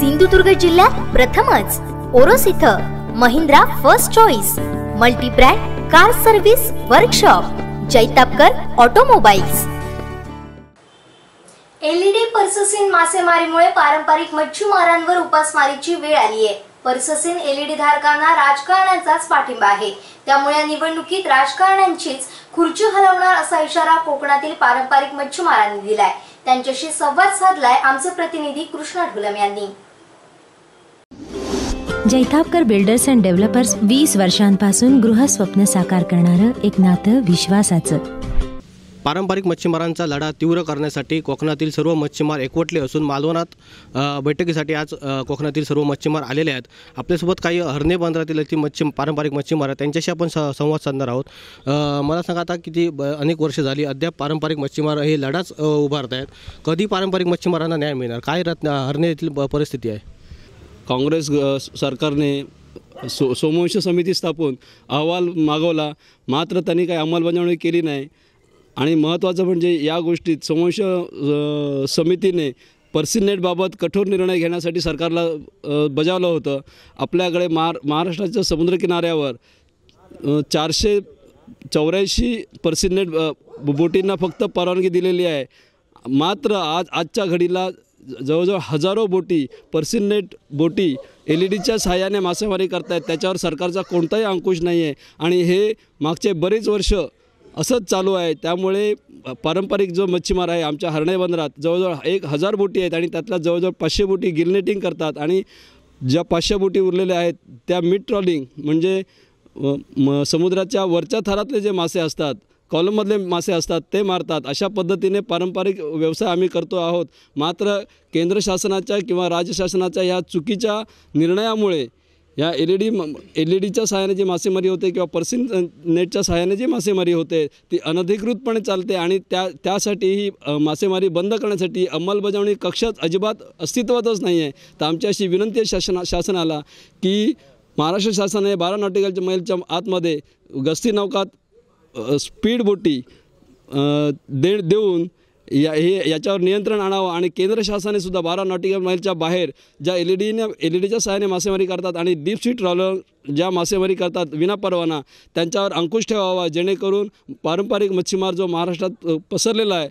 सिंधुदुर्ग जिल्ह्यात प्रथमच. ओरोस इथं Mahindra first choice multibrand car service workshop Jaitapkar automobiles. LED purse seine मासेमारीमुळे पारंपरिक मच्छीमारांवर उपासमारीची वेळ आली आहे पर्ससीन एलईडी धारकांना राजकारणाचाच पाठिंबा आहे. त्यामुळे या निवडणुकीत राजकारण्यांचीच खुर्ची हलवणार असा इशारा कोकणातील पारंपरिक मच्छीमारांनी दिलाय. त्यांच्याशी संवाद साधलाय आमचे प्रतिनिधी कृष्णा ढुलम यांनी. जैतापकर बिल्डर्स अँड डेव्हलपर्स वीस वर्षांपासून गृहस्वप्न साकार करणारं एक नातं विश्वासाचं. पारंपरिक मच्छीमारांचा लढा तीव्र करण्यासाठी कोकणातील सर्व मच्छीमार एकवटले असून मालवणात बैठकीसाठी आज कोकणातील सर्व मच्छीमार आलेले आहेत. आपल्यासोबत काही हरणे बंदरातील ती मच्छी पारंपरिक मच्छीमार आहेत. त्यांच्याशी आपण स संवाद साधणार आहोत. मला सांगा आता किती ब अनेक वर्ष झाली अद्याप पारंपरिक मच्छीमार हे लढाच उभारत आहेत कधी पारंपरिक मच्छीमारांना न्याय मिळणार? काय रत्न हरणे येथील परिस्थिती आहे? काँग्रेस सरकारने सो सोमवंश समिती स्थापून अहवाल मागवला मात्र त्यांनी काही अंमलबजावणी केली नाही. आणि महत्त्वाचं म्हणजे या गोष्टीत सोमवंश समितीने पर्सिनेटबाबत कठोर निर्णय घेण्यासाठी सरकारला बजावलं होतं. आपल्याकडे महार महाराष्ट्राच्या समुद्रकिनाऱ्यावर चारशे चौऱ्याऐंशी पर्सिनेट बोटींना फक्त परवानगी दिलेली आहे. मात्र आज आजच्या घडीला जवळजवळ हजारो बोटी पर्सिनेट बोटी एल ई डीच्या सहाय्याने मासेमारी करतायत. त्याच्यावर सरकारचा कोणताही अंकुश नाही आहे आणि हे मागचे बरेच वर्ष असंच चालू आहे. त्यामुळे पारंपरिक जो मच्छीमार आहे आमच्या हरणे बंदरात जवळजवळ एक हजार बोटी आहेत आणि त्यातल्या जवळजवळ पाचशे बोटी गिलनेटिंग करतात. आणि ज्या पाचशे बोटी उरलेल्या आहेत त्या मिड ट्रॉलिंग म्हणजे म समुद्राच्या वरच्या थरातले जे मासे असतात कॉलममधले मासे असतात ते मारतात. अशा पद्धतीने पारंपरिक व्यवसाय आम्ही करतो आहोत. मात्र केंद्र शासनाच्या किंवा राज्य शासनाच्या ह्या चुकीच्या निर्णयामुळे या L E D L E डीच्या सहाय्याने जी मासेमारी होते किंवा पर्सिन नेटच्या सहाय्याने जी मासेमारी होते ती अनधिकृतपणे चालते आणि त्या त्यासाठी ही मासेमारी बंद करण्यासाठी अंमलबजावणी कक्षात अजिबात अस्तित्वातच नाही आहे तर आमची अशी विनंती आहे शासना शासनाला की महाराष्ट्र शासनाने बारा नॉटिकलच्या मैलच्या आतमध्ये गस्ती नौकात स्पीड बोटी दे देऊन या हे याच्यावर नियंत्रण आणावं आणि केंद्र शासनाने सुद्धा बारा नॉटिकल माईलच्या बाहेर ज्या एल ई डीने एल ई डीच्या सहाय्याने मासेमारी करतात आणि डीप सी ट्रॉलर ज्या मासेमारी करतात विनापरवाना त्यांच्यावर अंकुश ठेवावा जेणेकरून पारंपरिक मच्छीमार जो महाराष्ट्रात पसरलेला आहे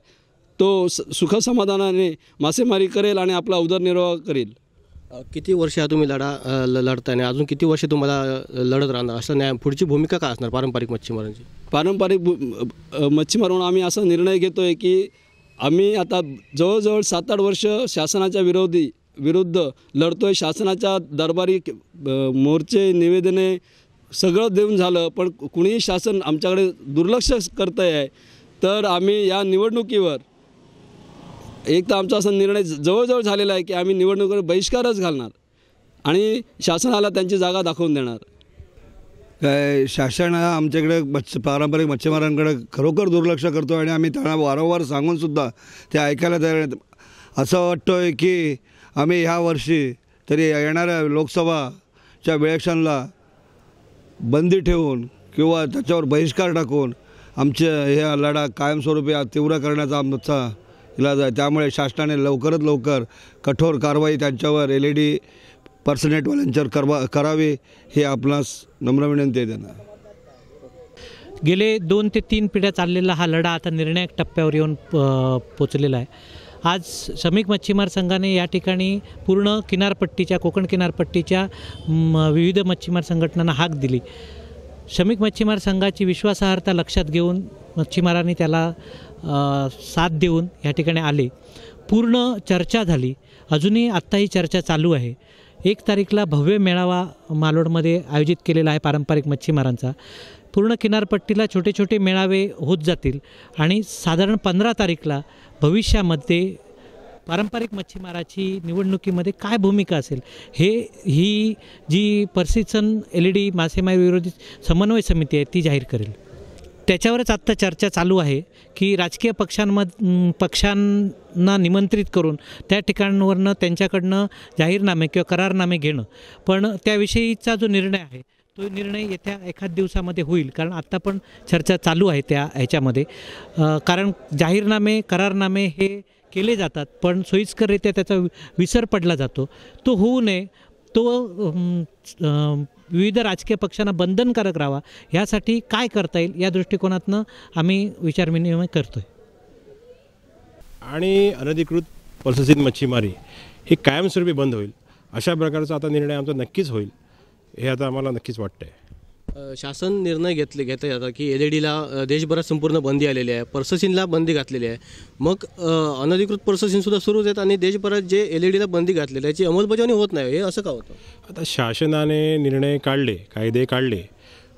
तो स सुखसमाधानाने मासेमारी करेल आणि आपला उदरनिर्वाह करेल. किती वर्ष हा तुम्ही लढा ल- लढताय आणि अजून किती वर्ष तुम्हाला लढत राहणार? असं न्याय पुढची भूमिका काय असणार पारंपरिक मच्छीमारांची? पारंपरिक भू- अ, मच्छीमार म्हणून आम्ही असा निर्णय घेतो आहे की आम्ही आता जवळजवळ सात आठ वर्ष शासनाच्या विरोधी विरुद्ध लढतो आहे शासनाच्या दरबारी अ, मोर्चे निवेदने सगळं देऊन झालं पण कुणीही शासन आमच्याकडे दुर्लक्ष करतं आहे तर आम्ही या निवडणुकीवर एक तर आमचा असा निर्णय जवळजवळ झालेला आहे की आम्ही निवडणुकीवर बहिष्कारच घालणार आणि शासनाला त्यांची जागा दाखवून देणार. काय शासन हा आमच्याकडे मच्छ पारंपरिक मच्छीमारांकडे खरोखर दुर्लक्ष करतो आणि आम्ही त्यांना वारंवार सांगूनसुद्धा ते ऐकायला तयार असं वाटतो आहे की आम्ही ह्या वर्षी तरी येणाऱ्या लोकसभाच्या इलेक्शनला बंदी ठेवून किंवा त्याच्यावर बहिष्कार टाकून आमच्या ह्या लढा कायमस्वरूपी तीव्र करण्याचा आमचा दिला जाय त्यामुळे शासनाने लवकरात लवकर कठोर कारवाई त्यांच्यावर एल ई डी पर्सनेटवाल्यांच्यावर करवा करावी हे आपणास नम्र विनंती आहे त्यांना. गेले दोन ते तीन पिढ्या चाललेला हा लढा आता निर्णायक टप्प्यावर येऊन प- पोचलेला आहे. आज श्रमिक मच्छीमार संघाने या ठिकाणी पूर्ण किनारपट्टीच्या कोकण किनारपट्टीच्या म, विविध मच्छीमार संघटनांना हाक दिली. श्रमिक मच्छीमार संघाची विश्वासार्हता लक्षात घेऊन मच्छीमारांनी त्याला साथ देऊन या ठिकाणी आले. पूर्ण चर्चा झाली. अजूनही आत्ता ही चर्चा चालू आहे. एक तारीखला भव्य मेळावा मालोडमध्ये आयोजित केलेला आहे पारंपरिक मच्छीमारांचा. पूर्ण किनारपट्टीला छोटे छोटे मेळावे होत जातील आणि साधारण पंधरा तारीखला भविष्यामध्ये पारंपरिक मच्छीमाराची निवडणुकीमध्ये काय भूमिका असेल? हे ही जी purse seine L E D मासेमारी विरोधी समन्वय समिती आहे ती जाहीर करेल. त्याच्यावरच आत्ता चर्चा चालू आहे की राजकीय पक्षांमध पक्षांना निमंत्रित करून त्या ठिकाणवरनं त्यांच्याकडनं जाहीरनामे किंवा करारनामे घेणं. पण त्याविषयीचा जो निर्णय आहे तो निर्णय येत्या एखाद दिवसामध्ये होईल कारण आत्ता पण चर्चा चालू आहे त्या ह्याच्यामध्ये. कारण जाहीरनामे करारनामे हे केले जातात पण सोयीस्कररित्या त्याचा वि- विसर पडला जातो. तो होऊ नये तो विविध राजकीय पक्षांना बंधनकारक राहावा ह्यासाठी काय करता येईल या दृष्टिकोनातनं आम्ही विचारविनिमय करतोय. आणि अनधिकृत प्रोसेसिंग मच्छीमारी ही कायमस्वरूपी बंद होईल. अशा प्रकारचा आता निर्णय आमचा नक्कीच होईल हे आता आम्हाला नक्कीच वाटतं आहे शासन निर्णय घेतले घेता येतात की एल ई डीला देशभरात संपूर्ण बंदी आलेली आहे. पर्ससिनला बंदी घातलेली आहे. मग अनधिकृत पर्ससिनसुद्धा सुरूच आहेत आणि देशभरात जे एल ई डीला बंदी घातलेली आहे याची अंमलबजावणी होत नाही. हे असं का होतं? आता शासनाने निर्णय काढले कायदे काढले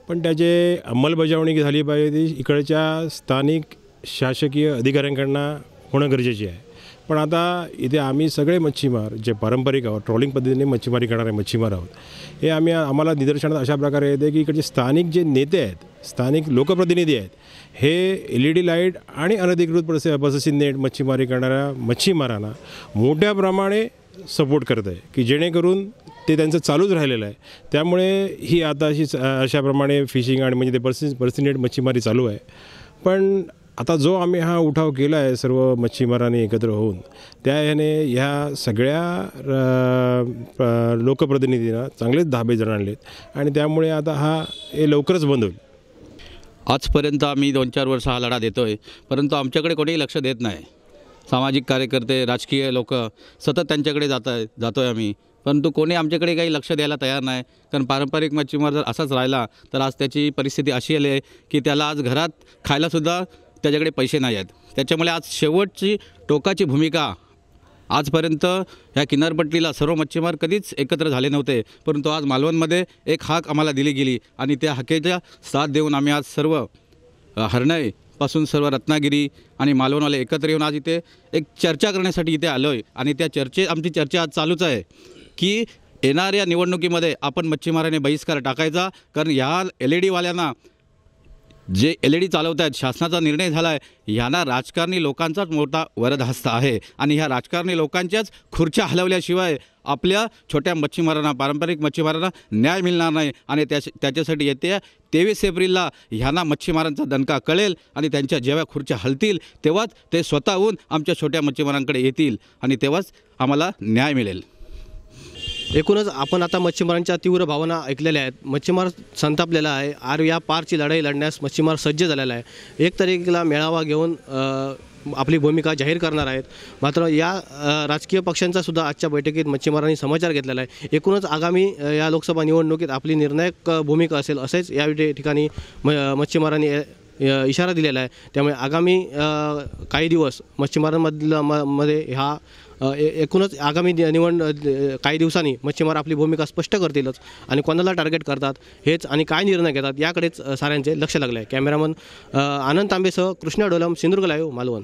पण त्याचे अंमलबजावणी झाली पाहिजे. ती इकडच्या स्थानिक शासकीय अधिकाऱ्यांकडनं होणं गरजेचे आहे. पण आता इथे आम्ही सगळे मच्छीमार जे पारंपरिक आहोत ट्रॉलिंग पद्धतीने मच्छीमारी करणारे मच्छीमार आहोत हे आम्ही आम्हाला निदर्शनात अशा प्रकारे येते की इकडचे स्थानिक जे नेते आहेत स्थानिक लोकप्रतिनिधी आहेत हे एल ई डी लाइट आणि अनधिकृत प्रस प्रोसेसिंग नेट मच्छीमारी करणाऱ्या मच्छीमारांना मोठ्या प्रमाणे सपोर्ट करत आहे की जेणेकरून ते त्यांचं चालूच राहिलेलं आहे. त्यामुळे ही आता अशी अशाप्रमाणे फिशिंग आणि म्हणजे ते पर्सि पर्सिनेट मच्छीमारी चालू आहे. पण आता जो आम्ही हा उठाव केला आहे सर्व मच्छीमारांनी एकत्र होऊन त्या ह्याने ह्या सगळ्या प- लोकप्रतिनिधींना चांगलेच धाबे जण आणि त्यामुळे आता हा हे लवकरच बंद होईल. आजपर्यंत आम्ही दोन चार वर्ष हा लढा देतो आहे परंतु आमच्याकडे कोणीही लक्ष देत नाही. सामाजिक कार्यकर्ते राजकीय लोक सतत त्यांच्याकडे जात आहे जातो आहे आम्ही. परंतु कोणी आमच्याकडे काही लक्ष द्यायला तयार नाही. कारण पारंपरिक मच्छीमार जर असाच राहिला तर आज त्याची परिस्थिती अशी आली आहे की त्याला आज घरात खायलासुद्धा त्याच्याकडे पैसे नाही आहेत. त्याच्यामुळे आज शेवटची टोकाची भूमिका आजपर्यंत ह्या किनारपट्टीला सर्व मच्छीमार कधीच एकत्र झाले नव्हते. परंतु आज मालवणमध्ये एक हाक आम्हाला दिली गेली आणि त्या हाकेच्या साथ देऊन आम्ही आज सर्व हरणईपासून सर्व रत्नागिरी आणि मालवणवाले एकत्र येऊन आज इथे एक चर्चा करण्यासाठी इथे आलो आहे आणि त्या चर्चे आमची चर्चा आज चालूच आहे की येणाऱ्या निवडणुकीमध्ये आपण मच्छीमाराने बहिष्कार टाकायचा. कारण ह्या L E डीवाल्यांना J L E D चालवत आहेत शासनाचा निर्णय झाला आहे यांना राजकारणी लोकांचाच मोठा वरदहस्त आहे. आणि ह्या राजकारणी लोकांच्याच खुर्च्या हलवल्याशिवाय आपल्या छोट्या मच्छीमारांना पारंपरिक मच्छीमारांना न्याय मिळणार नाही. आणि त्या त्याच्यासाठी येत्या तेवीस एप्रिलला ह्यांना मच्छीमारांचा दणका कळेल आणि त्यांच्या जेव्हा खुर्च्या हलतील तेव्हाच ते स्वतःहून आमच्या छोट्या मच्छीमारांकडे येतील आणि तेव्हाच आम्हाला न्याय मिळेल. एकूणच आपण आता मच्छीमारांच्या तीव्र भावना ऐकलेल्या आहेत. मच्छीमार संतापलेला आहे. आर या पारची लढाई लढण्यास मच्छीमार सज्ज झालेला आहे. एक तारखेला मेळावा घेऊन आपली भूमिका जाहीर करणार आहेत. मात्र या राजकीय पक्षांचा सुद्धा आजच्या बैठकीत मच्छीमारांनी समाचार घेतलेला आहे. एकूणच आगामी या लोकसभा निवडणुकीत आपली निर्णायक भूमिका असेल असेच या ठिकाणी म मच्छीमारांनी इशारा दिलेला आहे. त्यामुळे आगामी काही दिवस मच्छीमारांमधलं म मध्ये ह्या एकूणच आगामी निवड काही दिवसांनी मच्छीमार आपली भूमिका स्पष्ट करतीलच आणि कोणाला टार्गेट करतात हेच आणि काय निर्णय घेतात याकडेच साऱ्यांचे लक्ष लागले आहे कॅमेरामन आनंद तांबेसह कृष्णा डोलम सिंधुदुर्ग लाईव्ह मालवण.